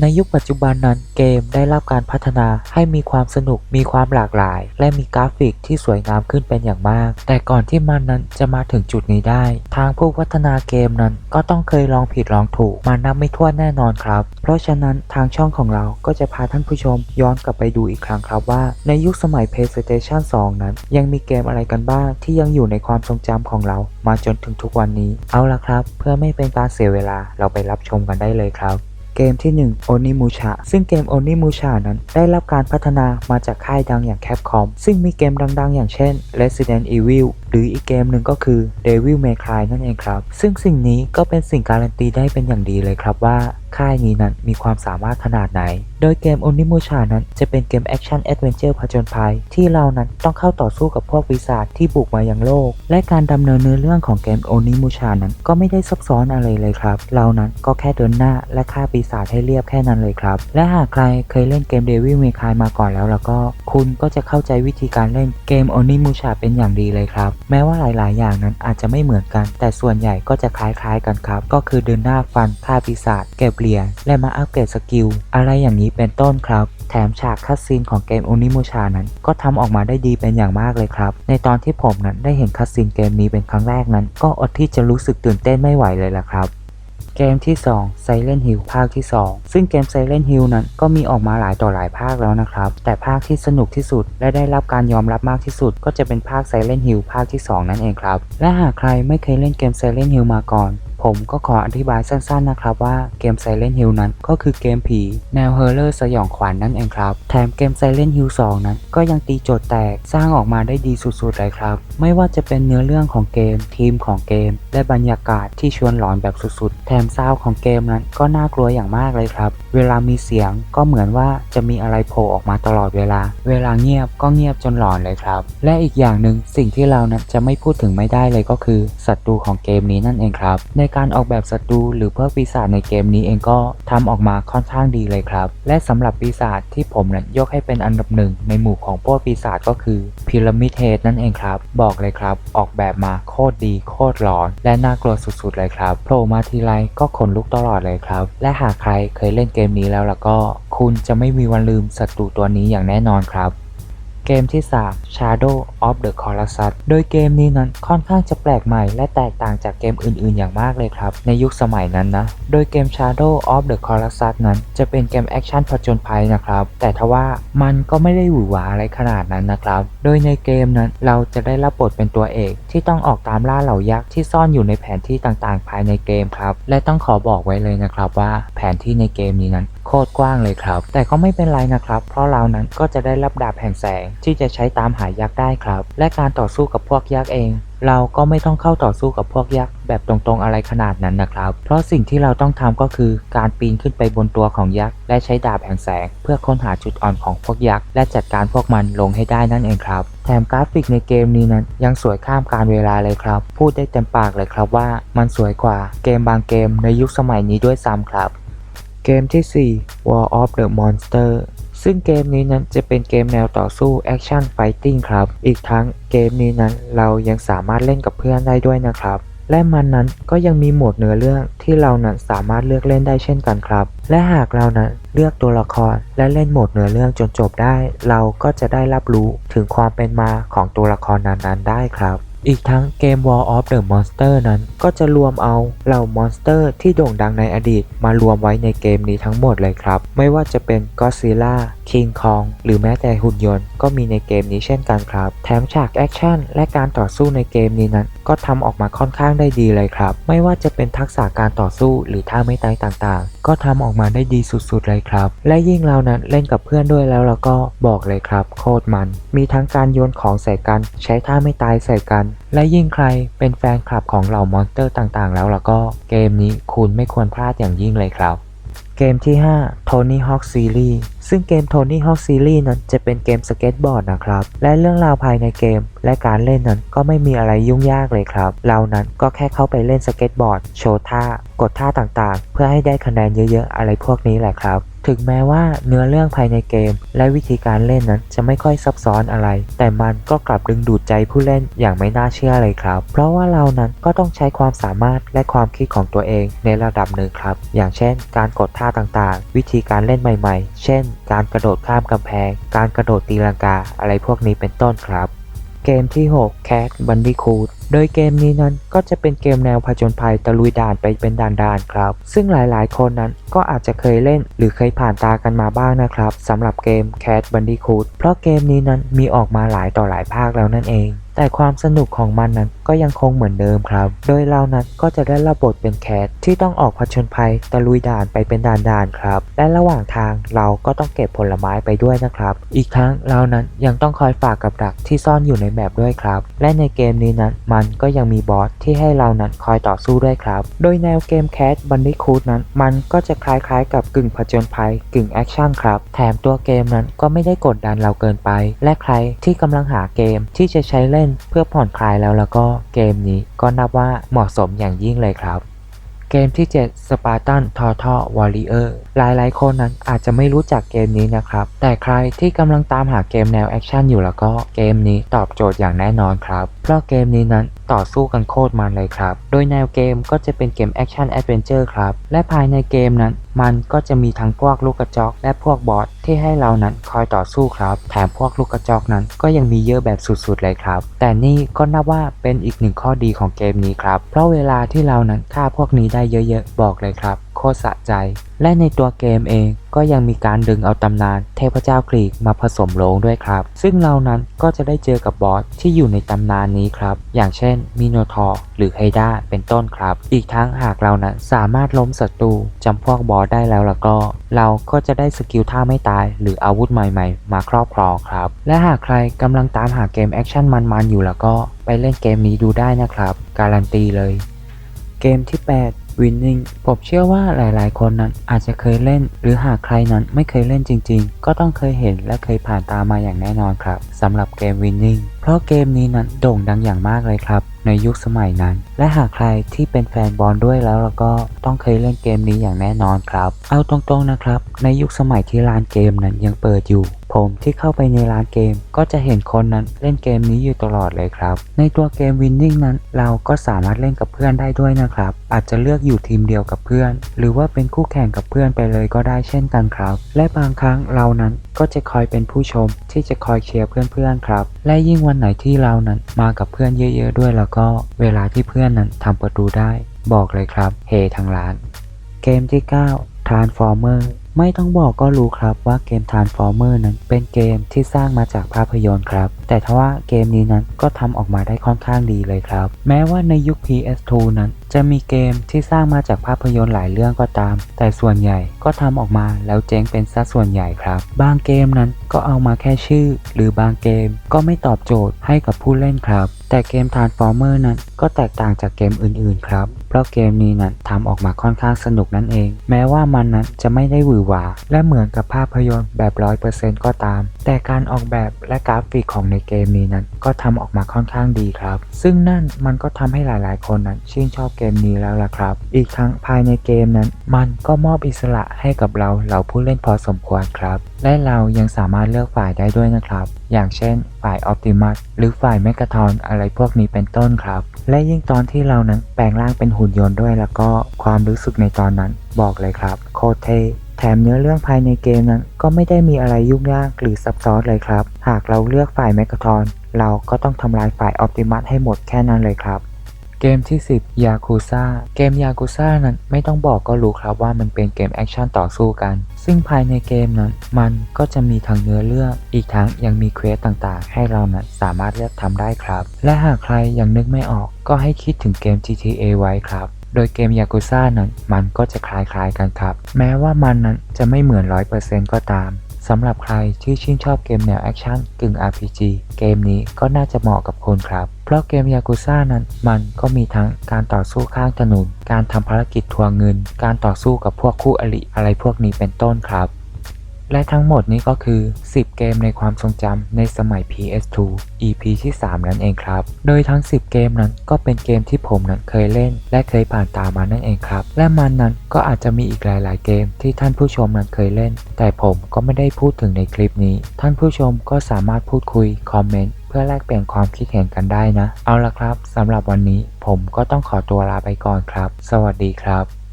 ในยุคปัจจุบันนั้นเกมได้รับการพัฒนาให้มีความสนุกมีความหลากหลาย และมีกราฟิกที่สวยงามขึ้นเป็นอย่างมาก แต่ก่อนที่มันนั้นจะมาถึงจุดนี้ได้ ทางผู้พัฒนาเกมนั้นก็ต้องเคยลองผิดลองถูก มานับไม่ถ้วนแน่นอนครับ เพราะฉะนั้นทางช่องของเราก็จะพาท่านผู้ชมย้อนกลับไปดูอีกครั้งครับว่า ในยุคสมัย PlayStation 2 นั้น ยังมีเกมอะไรกันบ้างที่ยังอยู่ในความทรงจำของเรา มาจนถึงทุกวันนี้ เอาละครับ เพื่อไม่เป็นการเสียเวลาเราไปรับชมกันได้เลยครับ เกมที่ 1 Onimusha ซึ่งเกม Onimusha นั้นได้รับการพัฒนามาจากค่ายดังอย่าง Capcom ซึ่งมีเกมดังๆ อย่างเช่น Resident Evil หรืออีกเกมหนึ่งก็คือ Devil May Cry นั่นเองครับ ซึ่งสิ่งนี้ก็เป็นสิ่งการันตีได้เป็นอย่างดีเลยครับว่าค่ายนี้นั้นมีความสามารถขนาดไหน โดยเกม Onimusha นั้นจะเป็นเกมแอคชั่นแอดเวนเจอร์ผจญภัย ที่เรานั้นต้องเข้าต่อสู้กับพวกปีศาจที่บุกมายังโลก และการดำเนินเนื้อเรื่องของเกม Onimusha นั้นก็ไม่ได้ซับซ้อนอะไรเลยครับ เรานั้นก็แค่เดินหน้าและฆ่าปีศาจให้เรียบแค่นั้นเลยครับ และหากใครเคยเล่นเกม Devil May Cry มาก่อนแล้วแล้วก็ คุณก็จะเข้าใจวิธีการเล่นเกม Onimusha เป็นอย่างดีเลยครับแม้ว่าหลาย ๆ อย่างนั้นอาจจะไม่เหมือนกัน แต่ส่วนใหญ่ก็จะคล้าย ๆ กันครับ ก็คือเดินหน้าฟันฆ่าปีศาจเก็บเหรียญและมาอัปเกรดสกิล อะไรอย่างนี้เป็นต้นครับ แถมฉากคัดซีนของเกมโอนิมูชานั้น ก็ทำออกมาได้ดีเป็นอย่างมากเลยครับ ในตอนที่ผมนั้นได้เห็นคัดซีนเกมนี้เป็นครั้งแรกนั้น ก็อดที่จะรู้สึกตื่นเต้นไม่ไหวเลยล่ะครับ เกมที่ 2 Silent Hill ภาคที่ 2 ซึ่งเกม Silent Hill นั้นก็มีออกมาหลายต่อหลายภาคแล้วนะครับ แต่ภาคที่สนุกที่สุด และได้รับการยอมรับมากที่สุด ก็จะเป็นภาค Silent Hill ภาคที่ 2 นั่นเองครับ และหากใครไม่เคยเล่นเกม Silent Hill มาก่อน ผมก็ขออธิบายสั้นๆนะครับว่าเกม Silent Hill นั้นก็คือเกมผี แนวเฮอร์เรอร์สยองขวัญนนั่นเองครับ แถมเกม Silent Hill 2 นั้น ก็ยังตีโจทย์แตกสร้างออกมาได้ดีสุดๆเลยครับ ไม่ว่าจะเป็นเนื้อเรื่องของเกม ทีมของเกม และบรรยากาศที่ชวนหลอนแบบสุดๆ แถมซาวของเกมนั้นก็น่ากลัวอย่างมากเลยครับ เวลามีเสียงก็เหมือนว่าจะมีอะไรโผล่ออกมาตลอดเวลา เวลาเงียบก็เงียบจนหลอนเลยครับ และอีกอย่างหนึ่งสิ่งที่เรานั้นจะไม่พูดถึงไม่ได้เลยก็คือศัตรูของเกมนี้นั่นเองครับในการออกแบบศัตรูหรือเพวกปีศาจในเกมนี้เองก็ทำออกมาค่อนข้างดีเลยครับ และสำหรับปีศาจที่ผมนั้นยกให้เป็นอันดับหนึ่งในหมู่ของพวกปีศาจก็คือพีระมิดเฮดนั่นเองครับ บอกเลยครับ ออกแบบมาโคตรดีโคตรหลอน และน่ากลัวสุดๆเลยครับโผล่มาทีไรก็ขนลุกตลอดเลยครับ และหากใครเคยเล่นเกมนี้แล้วล่ะก็ คุณจะไม่มีวันลืมศัตรูตัวนี้อย่างแน่นอนครับ เกมที่ 3 Shadow of the Colossus โดยเกมนี้นั้นค่อนข้างจะแปลกใหม่และแตกต่างจากเกมอื่นๆ อย่างมากเลยครับ ในยุคสมัยนั้นนะ โดยเกม Shadow of the Colossus นั้น จะเป็นเกมแอคชั่นผจญภัยนะครับ แต่ทว่ามันก็ไม่ได้หวือหวาอะไรขนาดนั้นนะครับ โดยในเกมนั้นเราจะได้รับบทเป็นตัวเอกที่ต้องออกตามล่าเหล่ายักษ์ที่ซ่อนอยู่ในแผนที่ต่างๆ ภายในเกมครับ และต้องขอบอกไว้เลยนะครับว่าแผนที่ในเกมนี้นั้น โคตรกว้างเลยครับ แต่ก็ไม่เป็นไรนะครับ เพราะเรานั้นก็จะได้รับดาบแห่งแสงที่จะใช้ตามหายักษ์ได้ครับ และการต่อสู้กับพวกยักษ์เอง เราก็ไม่ต้องเข้าต่อสู้กับพวกยักษ์แบบตรงๆอะไรขนาดนั้นนะครับ เพราะสิ่งที่เราต้องทำก็คือการปีนขึ้นไปบนตัวของยักษ์และใช้ดาบแห่งแสง เพื่อค้นหาจุดอ่อนของพวกยักษ์และจัดการพวกมันลงให้ได้นั่นเองครับ แถมกราฟิกในเกมนี้นั้นยังสวยข้ามการเวลาเลยครับ พูดได้เต็มปากเลยครับว่า มันสวยกว่าเกมบางเกมในยุคสมัยนี้ด้วยซ้ำครับ เกมที่ 4 War of the Monster ซึ่งเกมนี้นั้นจะเป็นเกมแนวต่อสู้แอคชั่นไฟติ้งครับ อีกทั้งเกมนี้นั้นเรายังสามารถเล่นกับเพื่อนได้ด้วยนะครับ และมันนั้นก็ยังมีโหมดเนื้อเรื่องที่เรานั้นสามารถเลือกเล่นได้เช่นกันครับ และหากเรานั้นเลือกตัวละครและเล่นโหมดเนื้อเรื่องจนจบได้ เราก็จะได้รับรู้ถึงความเป็นมาของตัวละครนั้นๆได้ครับ อีกทั้งเกม War of the Monster นั้นก็จะรวมเอาเหล่ามอนสเตอร์ที่โด่งดังในอดีตมารวมไว้ในเกมนี้ทั้งหมดเลยครับ ไม่ว่าจะเป็น Godzilla King Kong หรือแม้แต่หุ่นยนต์ก็มีในเกมนี้เช่นกันครับ แถมฉากแอคชั่นและการต่อสู้ในเกมนี้นั้น ก็ทำออกมาค่อนข้างได้ดีเลยครับ ไม่ว่าจะเป็นทักษะการต่อสู้หรือท่าไม่ตายต่างๆ ก็ทำออกมาได้ดีสุดๆเลยครับ และยิ่งเรานั้นเล่นกับเพื่อนด้วยแล้วเราก็บอกเลยครับ โคตรมัน มีทั้งการโยนของใส่กัน ใช้ท่าไม่ตายใส่กัน และยิ่งใครเป็นแฟนคลับของเหล่ามอนสเตอร์ต่างๆ แล้วล่ะก็เกมนี้คุณไม่ควรพลาดอย่างยิ่งเลยครับเกมที่ 5 Tony Hawk Series ซึ่งเกม Tony Hawk Series นั้นจะเป็นเกมสเก็ตบอร์ดนะครับ และเรื่องราวภายในเกม และการเล่นนั้นก็ไม่มีอะไรยุ่งยากเลยครับ เรานั้นก็แค่เข้าไปเล่นสเก็ตบอร์ด โชว์ท่า กดท่าต่างๆ เพื่อให้ได้คะแนนเยอะๆ อะไรพวกนี้แหละครับ ถึงแม้ว่าเนื้อเรื่องภายในเกม และวิธีการเล่นนั้นจะไม่ค่อยซับซ้อนอะไร แต่มันก็กลับดึงดูดใจผู้เล่นอย่างไม่น่าเชื่อเลยครับ เพราะว่าเรานั้นก็ต้องใช้ความสามารถและความคิดของตัวเองในระดับหนึ่งครับ อย่างเช่น การกดท่าต่างๆ วิธีการเล่นใหม่ ๆ เช่นการกระโดดข้ามกำแพง การกระโดดตีลังกาอะไรพวกนี้เป็นต้นครับ เกมที่ 6 Cat Bandicoot โดยเกมนี้นั้นก็จะเป็นเกมแนวผจญภัยตะลุยด่านไปเป็นด่านๆครับ ซึ่งหลายๆ คนนั้นก็อาจจะเคยเล่นหรือเคยผ่านตากันมาบ้างนะครับสำหรับเกม Cat Bandicoot เพราะเกมนี้นั้นมีออกมาหลายต่อหลายภาคแล้วนั่นเอง แต่ความสนุกของมันนั้นก็ยังคงเหมือนเดิมครับ โดยเรานั้นก็จะได้รับบทเป็นแคทที่ต้องออกผจญภัยตะลุยด่านไปเป็นด่านๆครับ และระหว่างทางเราก็ต้องเก็บผลไม้ไปด้วยนะครับ อีกทั้งเรานั้นยังต้องคอยฝากกับดักที่ซ่อนอยู่ในแมปด้วยครับ และในเกมนี้นั้นมันก็ยังมีบอสที่ให้เรานั้นคอยต่อสู้ด้วยครับ โดยแนวเกมแคทบันดี้คูดนั้น มันก็จะคล้ายๆ กับกึ่งผจญภัยกึ่งแอคชั่นครับ แถมตัวเกมนั้นก็ไม่ได้กดดันเราเกินไป และใครที่กำลังหาเกมที่จะใช้เล่นเพื่อผ่อนคลายแล้วแล้วก็เกมนี้ก็นับว่าเหมาะสมอย่างยิ่งเลยครับ เกมที่ 7 Spartan Total Warrior หลายๆ คนนั้นอาจจะไม่รู้จักเกมนี้นะครับ แต่ใครที่กำลังตามหาเกมแนวแอคชั่นอยู่แล้วก็เกมนี้ตอบโจทย์อย่างแน่นอนครับ เพราะเกมนี้นั้นต่อสู้กันโคตรมันเลยครับ โดยแนวเกมก็จะเป็นเกมแอคชั่นแอดเวนเจอร์ครับ และภายในเกมนั้น มันก็จะมีทั้งพวกลูกกระจอก และพวกบอสที่ให้เรานั้นคอยต่อสู้ครับ แถมพวกลูกกระจอกนั้นก็ยังมีเยอะแบบสุดๆเลยครับ แต่นี่ก็นับว่าเป็นอีกหนึ่งข้อดีของเกมนี้ครับ เพราะเวลาที่เรานั้นฆ่าพวกนี้ได้เยอะๆ บอกเลยครับ โคตรสะใจ และในตัวเกมเองก็ยังมีการดึงเอาตำนานเทพเจ้ากรีกมาผสมลงด้วยครับ ซึ่งเรานั้นก็จะได้เจอกับบอสที่อยู่ในตำนานนี้ครับ อย่างเช่นมิโนทอร์หรือไฮด้าเป็นต้นครับ อีกทั้งหากเรานั้นสามารถล้มศัตรูจำพวกบอสได้แล้วล้วก็ เราก็จะได้สกิลท่าไม่ตาย หรืออาวุธใหม่ๆ มาครอบครองครับ และหากใครกำลังตามหาเกมแอคชั่นมันๆอยู่แล้วก็ไปเล่นเกมนี้ดูได้นะครับ การันตีเลย เกมที่ 8 Winning ผมเชื่อว่าหลายๆ คนนั้นอาจจะเคยเล่น หรือหากใครนั้นไม่เคยเล่นจริง ๆ ก็ต้องเคยเห็นและเคยผ่านตามาอย่างแน่นอนครับสำหรับเกม Winning เพราะเกมนี้นั้นโด่งดังอย่างมากเลยครับ ในยุคสมัยนั้น และหากใครที่เป็นแฟนบอลด้วยแล้วแล้วก็ต้องเคยเล่นเกมนี้อย่างแน่นอนครับ เอาตรงๆนะครับ ในยุคสมัยที่ร้านเกมนั้นยังเปิดอยู่ ผมที่เข้าไปในร้านเกม ก็จะเห็นคนนั้นเล่นเกมนี้อยู่ตลอดเลยครับ ในตัวเกม Winning นั้น เราก็สามารถเล่นกับเพื่อนได้ด้วยนะครับ อาจจะเลือกอยู่ทีมเดียวกับเพื่อน หรือว่าเป็นคู่แข่งกับเพื่อนไปเลยก็ได้เช่นกันครับ และบางครั้งเรานั้นก็จะคอยเป็นผู้ชมที่จะคอยเชียร์เพื่อนๆครับ และยิ่งวันไหนที่เรานั้นมากับเพื่อนเยอะ ๆ ด้วยแล้วก็ เวลาที่เพื่อนนั้นทำประตูได้ บอกเลยครับ เฮทั้งร้าน เกมที่ 9 Transformer ไม่ต้องบอกก็รู้ครับว่าเกม Transformer นั้นเป็นเกมที่สร้างมาจากภาพยนตร์ครับ แต่ทว่าเกมนี้นั้นก็ทำออกมาได้ค่อนข้างดีเลยครับ แม้ว่าในยุค PS2 นั้น จะมีเกมที่สร้างมาจากภาพยนตร์หลายเรื่องก็ตาม แต่ส่วนใหญ่ก็ทำออกมาแล้วเจ๊งเป็นซะส่วนใหญ่ครับ บางเกมนั้นก็เอามาแค่ชื่อ หรือบางเกมก็ไม่ตอบโจทย์ให้กับผู้เล่นครับ แต่เกม Transformer นั้นก็แตกต่างจากเกมอื่นๆครับ เพราะเกมนี้นั้นทำออกมาค่อนข้างสนุกนั่นเอง แม้ว่ามันนั้นจะไม่ได้หวือหวาและเหมือนกับภาพยนตร์แบบ 100%ก็ตาม แต่การออกแบบและกราฟิกของในเกมนี้นั้นก็ทำออกมาค่อนข้างดีครับ ซึ่งนั่นมันก็ทำให้หลายๆ คนนั้นชื่นชอบเกมนี้แล้วล่ะครับ อีกทั้งภายในเกมนั้น มันก็มอบอิสระให้กับเราเราผู้เล่นพอสมควรครับ และเรายังสามารถเลือกฝ่ายได้ด้วยนะครับ อย่างเช่น ฝ่ายออ t ติมัสหรือฝ่ายแมก a ทอนอะไรพวกนี้เป็นต้นครับ และยิ่งตอนที่เรานั้นแปลงร่างเป็นหุ่นยนต์ด้วยแล้วก็ความรู้สึกในตอนนั้นบอกเลยครับ โคตรเท่ ถมเนื้อเรื่องภายในเกมนั้นก็ไม่ได้มีอะไรยุ่งยากหรือซับซ้อนเลยครับ หากเราเลือกฝ่ายแมก a ทอนเราก็ต้องทำลายฝ่ายออ t ติมัสให้หมดแค่นั้นเลยครับ เกมที่ 10ยากูซ่าเกมยากูซ่านั้นไม่ต้องบอกก็รู้ครับว่ามันเป็นเกมแอคชั่นต่อสู้กัน ซึ่งภายในเกมนั้น มันก็จะมีทั้งเนื้อเรื่อง อีกทั้งยังมีเควสต่างๆ ให้เรานั้นสามารถเลือกทำได้ครับ และหากใครยังนึกไม่ออกก็ให้คิดถึงเกม GTA ไว้ครับ โดยเกมยากุซ่านั้นมันก็จะคล้ายๆกันครับ แม้ว่ามันนั้นจะไม่เหมือน 100%ก็ตามสำหรับใครที่ชื่นชอบเกมแนวแอคชั่นกึ่ง RPG เกมนี้ก็น่าจะเหมาะกับคุณครับ เพราะเกมยากุซ่านั้นมันก็มีทั้งการต่อสู้ข้างถนน การทำภารกิจทวงเงิน การต่อสู้กับพวกคู่อริอะไรพวกนี้เป็นต้นครับ และทั้งหมดนี้ก็คือ 10 เกมในความทรงจำในสมัย PS2 EP ที่ 3 นั่นเองครับ โดยทั้ง 10 เกมนั้นก็เป็นเกมที่ผมนั้นเคยเล่น และเคยผ่านตามานั่นเองครับ และมันนั้นก็อาจจะมีอีกหลาย ๆ เกมที่ท่านผู้ชมนั้นเคยเล่น แต่ผมก็ไม่ได้พูดถึงในคลิปนี้ ท่านผู้ชมก็สามารถพูดคุย คอมเมนต์เพื่อแลกเปลี่ยนความคิดเห็นกันได้นะ เอาละครับสำหรับวันนี้ผมก็ต้องขอตัวลาไปก่อนครับ สวัสดีครับ